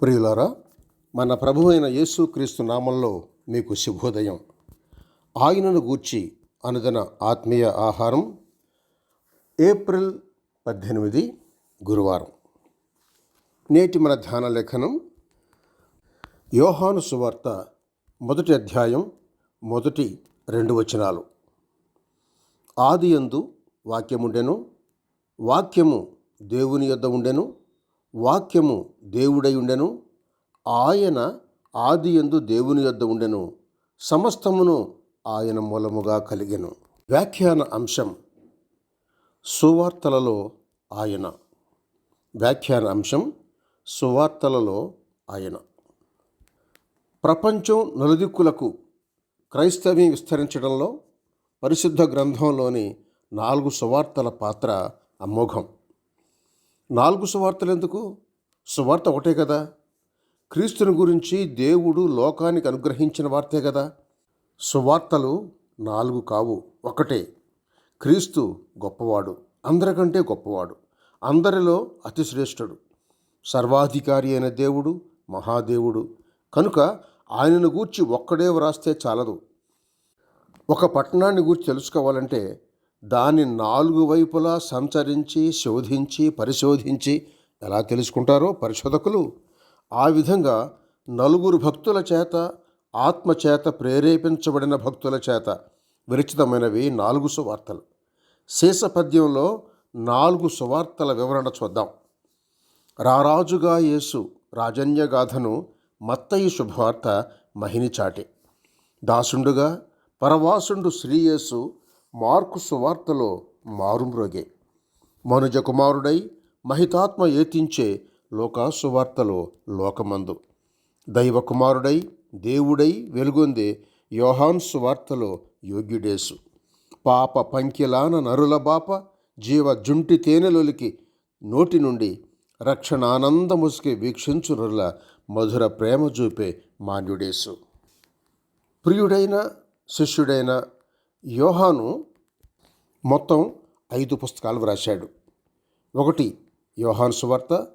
ప్రియులారా మన ప్రభు అయిన యేసుక్రీస్తు నామంలో మీకు శుభోదయం. ఆయనను గూర్చి అనుదిన ఆత్మీయ ఆహారం ఏప్రిల్ పద్దెనిమిది గురువారం. నేటి మన ధ్యాన లేఖనం యోహాను సువార్త మొదటి అధ్యాయం మొదటి రెండు వచనాలు. ఆది యందు వాక్యముండెను వాక్యము దేవుని యొద్ద ఉండెను వాక్యము దేవుడై ఉండెను ఆయన ఆది ఎందు దేవుని యొద్ద ఉండెను సమస్తమును ఆయన మూలముగా కలిగెను. వ్యాఖ్యాన అంశం సువార్తలలో ఆయన. వ్యాఖ్యాన అంశం సువార్తలలో ఆయన. ప్రపంచం నలుదిక్కులకు క్రైస్తవ్యం విస్తరించడంలో పరిశుద్ధ గ్రంథంలోని నాలుగు సువార్తల పాత్ర అమోఘం. నాలుగు సువార్తలు ఎందుకు సువార్త ఒకటే కదా. క్రీస్తుని గురించి దేవుడు లోకానికి అనుగ్రహించిన వార్తే కదా. సువార్తలు నాలుగు కావు. ఒకటే క్రీస్తు గొప్పవాడు అందరికంటే గొప్పవాడు అందరిలో అతిశ్రేష్ఠుడు సర్వాధికారి అయిన దేవుడు మహాదేవుడు. కనుక ఆయనను గూర్చి ఒక్కడే వ్రాస్తే చాలదు. ఒక పట్టణాన్ని గూర్చి తెలుసుకోవాలంటే దాని నాలుగు వైపులా సంచరించి శోధించి పరిశోధించి ఎలా తెలుసుకుంటారో పరిశోధకులు? ఆ విధంగా నలుగురు భక్తుల చేత ఆత్మచేత ప్రేరేపించబడిన భక్తుల చేత విరచితమైనవి నాలుగు సువార్తలు. శేష పద్యంలో నాలుగు సువార్తల వివరణ చూద్దాం. రారాజుగా యేసు రాజన్యగాథను మత్తయి శుభవార్త మహిని చాటి దాసుండుగా పరవాసుండు శ్రీయేసు మార్కు సువార్తలో మారుమ్రోగే. మనుజ కుమారుడై మహితాత్మ ఏతించే లోకాసువార్తలో లోకమందు. దైవ కుమారుడై దేవుడై వెలుగొందే యోహాన్ సువార్తలో యోగ్యుడేసు. పాప పంకిలాన నరుల బాప జీవ జుంటి తేనెలొలికి నోటి నుండి రక్షణానందముసుకి వీక్షించునుల మధుర ప్రేమ చూపే మాన్యుడేసు. ప్రియుడైన శిష్యుడైన యోహాను మొత్తం ఐదు పుస్తకాలు వ్రాశాడు. ఒకటి యోహాను సువార్త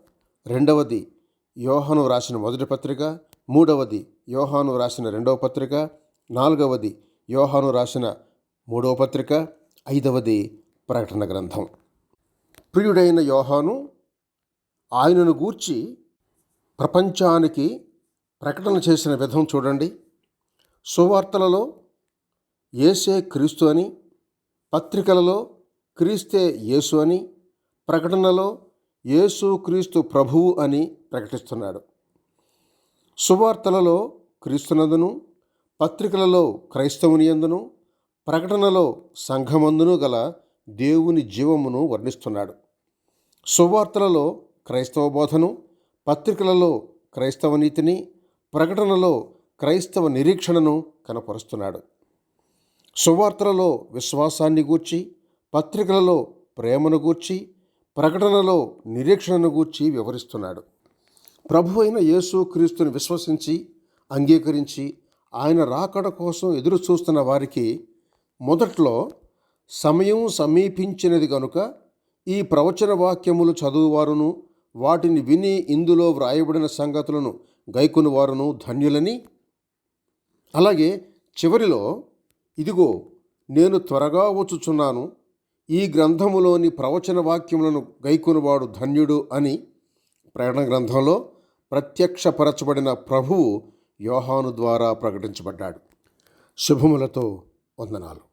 రెండవది యోహాను రాసిన మొదటి పత్రిక మూడవది యోహాను వ్రాసిన రెండవ పత్రిక నాలుగవది యోహాను రాసిన మూడవ పత్రిక ఐదవది ప్రకటన గ్రంథం. ప్రియుడైన యోహాను ఆయనను గూర్చి ప్రపంచానికి ప్రకటన చేసిన విధం చూడండి. సువార్తలలో ఏసే క్రీస్తు అని పత్రికలలో క్రీస్తే యేసు అని ప్రకటనలో యేసు క్రీస్తు ప్రభువు అని ప్రకటిస్తున్నాడు. సువార్తలలో క్రీస్తునందును పత్రికలలో క్రైస్తవుని ఎందును ప్రకటనలో సంఘమందును గల దేవుని జీవమును వర్ణిస్తున్నాడు. సువార్తలలో క్రైస్తవ బోధను పత్రికలలో క్రైస్తవ నీతిని ప్రకటనలో క్రైస్తవ నిరీక్షణను కనపరుస్తున్నాడు. సువార్తలలో విశ్వాసాన్ని గూర్చి పత్రికలలో ప్రేమను గూర్చి ప్రకటనలో నిరీక్షణను గూర్చి వివరిస్తున్నాడు. ప్రభు అయిన యేసు క్రీస్తుని విశ్వసించి అంగీకరించి ఆయన రాకడ కోసం ఎదురు చూస్తున్న వారికి మొదట్లో సమయం సమీపించినది కనుక ఈ ప్రవచన వాక్యములు చదువువారును వాటిని విని ఇందులో వ్రాయబడిన సంగతులను గైకుని వారును ధన్యులని. అలాగే చివరిలో ఇదిగో నేను త్వరగా వచ్చుచున్నాను. ఈ గ్రంథములోని ప్రవచన వాక్యములను గైకునివాడు ధన్యుడు అని ప్రకటన గ్రంథంలో ప్రత్యక్షపరచబడిన ప్రభువు యోహాను ద్వారా ప్రకటించబడ్డాడు. శుభములతో వందనాలు.